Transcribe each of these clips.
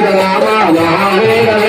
రాముడు రామ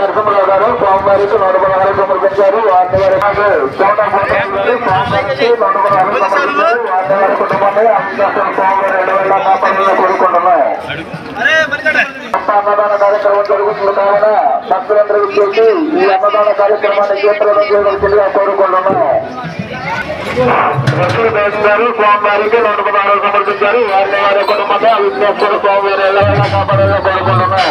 నరసింహరావు గారు స్వామివారికి నూట పదహారు సమర్పించారు. వారి వారి కుటుంబాన్ని స్వామివారి రెండు వేల కోరుకుంటున్నాం అన్నదాన కార్యక్రమం జరుగుతుంది కావున భక్తులందరూ చూసి ఈ అన్నదాన కార్యక్రమాన్ని జీవితంలో చేయవలసిందిగా కోరుకుంటున్నాం భక్తులు పేరుగారు స్వామివారికి రెండు పదహారు సమర్పించారు. వారి వారి కుటుంబంగా విఘ్నేశ్వర స్వామివారి ఎలా కాపాడాలని కోరుకుంటున్నాం